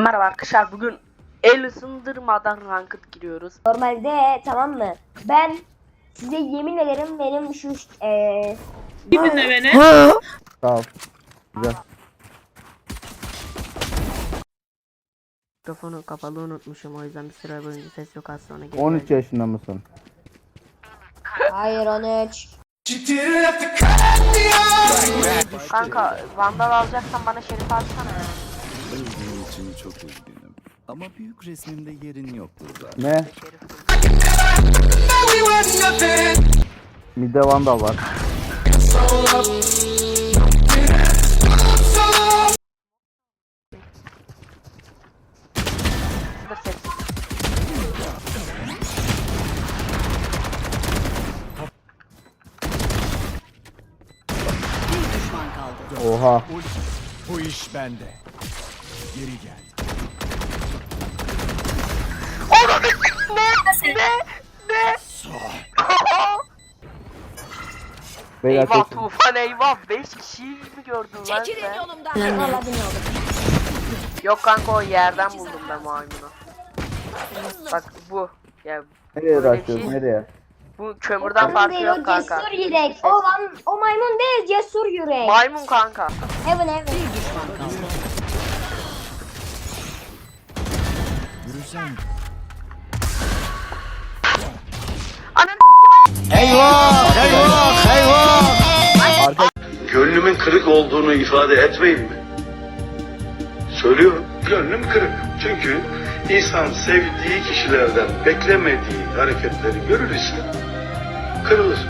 Merhaba arkadaşlar bugün el ısındırmadan ranked giriyoruz. Normalde tamam mı? Ben size yemin ederim benim şu eee Kiminle beni? Sağ ol. Güzel. Mikrofonu kapalı unutmuşum o yüzden bir süre boyunca ses yok az sonra geri 13 yaşında mısın? hayır 13. Kanka vandal alacaksan bana şerif alsana Öldüğün için çok üzgünüm. Ama büyük resminde yerin yok burada. Ne? Midde vandal var. Oha. Bu iş bende. Geri gel. Beyler eyvah çok tufan eyvah 5 kişiyi mi gördün lan sen? Vallahi bilmiyorum. Yok kanka o yerden buldum ben maymunu. Bak bu. Ya Nereye Böyle bir şey- Nereye? bu kömürden Maymun farkı değil yok o kanka. cesur yürek. O, lan, o maymun değil cesur yürek. Maymun kanka. Heaven heaven. Yürüsen Ananı Gönlümün kırık olduğunu ifade etmeyeyim mi? Söylüyorum. Gönlüm kırık. Çünkü insan sevdiği kişilerden beklemediği hareketleri görür ise kırılır.